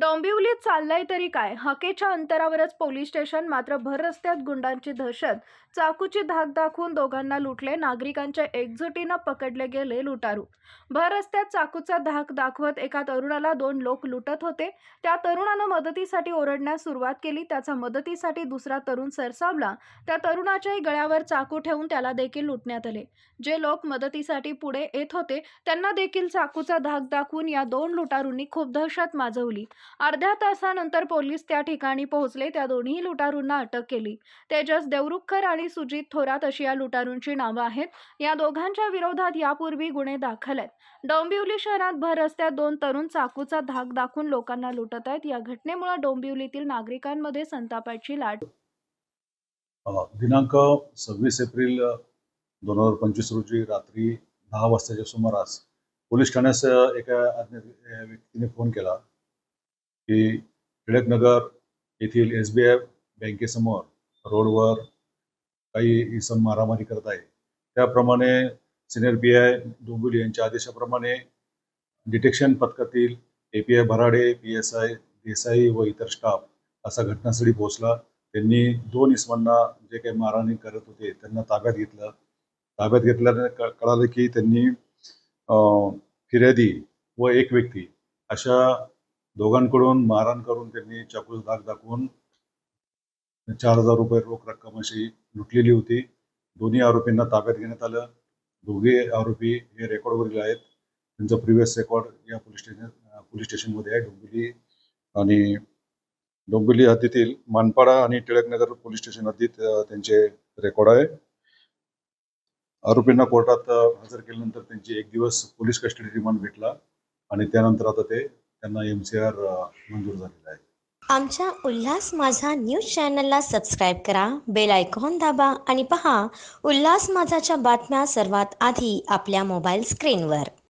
डोंबिवलीत चाललंय तरी काय? हाकेच्या अंतरावरच पोलीस स्टेशन मात्र भर रस्त्यात गुंडांची दहशत. चाकूची धाक दाखवून दोघांना लुटले नागरिकांच्या एकजुटीनं पकडले गेले लुटारू. भर रस्त्यात चाकूचा धाक दाखवत एका तरुणाला दोन लोक लुटत होते. त्या तरुणानं मदतीसाठी ओरडण्यास सुरुवात केली त्याचा मदतीसाठी दुसरा तरुण सरसावला. त्या तरुणाच्याही गळ्यावर चाकू ठेवून त्याला देखील लुटण्यात आले. जे लोक मदतीसाठी पुढे येत होते त्यांना देखील चाकूचा धाक दाखवून या दोन लुटारूंनी खूप दहशत माजवली. अर्ध्या तासानंतर पोलीस त्या ठिकाणी पोहोचले. त्या दोन्ही लुटारूंना अटक केली. तेजस देवरुखकर आणि सुजित थोरात अशी या लुटारूंची नावं आहेत. या दोघांच्या विरोधात यापूर्वी गुन्हे दाखल आहेत. डोंबिवली शहरात भर रस्त्यात दोन तरुण चाकूचा धाक दाखवून लोकांना लुटत आहेत. या घटनेमुळे डोंबिवलीतील नागरिकांमध्ये संतापाची लाट दिनांक सव्वीस एप्रिल दोन हजार पंचवीस रोजी रात्री दहा वाजताच्या सुमारास पोलीस ठाण्यास एका व्यक्तीने फोन केला. की टिळकनगर येथील एस बी आय बँकेसमोर रोडवर काही इसम मारामारी करत आहे. त्याप्रमाणे सिनियर पी आय डोंबिवली यांच्या आदेशाप्रमाणे डिटेक्शन पथकातील A P I Bharade P S I Desai व इतर स्टाफ असा घटनास्थळी पोहोचला. त्यांनी दोन इसमांना जे काही मारहाणी करत होते त्यांना ताब्यात घेतलं. ताब्यात घेतल्याने कळालं की त्यांनी फिर्यादी व एक व्यक्ती अशा दोघांकडून मारहाण करून त्यांनी चाकूचा दाग दाखवून चार हजार रुपये रोख रक्कम अशी लुटलेली होती. दोन्ही आरोपींना ताब्यात घेण्यात आलं. दोघे आरोपी हे रेकॉर्डवरील आहेत. त्यांचं प्रिव्हियस रेकॉर्ड या पोलीस स्टेशन पोलीस स्टेशनमध्ये आहे डोंबिवली आणि डोंबिवली हद्दीतील मानपाडा आणि टिळकनगर पोलीस स्टेशन हद्दीत त्यांचे रेकॉर्ड आहे. आरोपींना कोर्टात हजर केल्यानंतर त्यांची एक दिवस पोलीस कस्टडी रिमांड भेटला आणि त्यानंतर आता ते त्यांना एम सी आर मंजूर झालेला आहे. आमच्या उल्हास माझा न्यूज चॅनलला सबस्क्राईब करा बेल आयकॉन दाबा आणि पहा उल्हास माझाच्या बातम्या सर्वात आधी आपल्या मोबाईल स्क्रीनवर.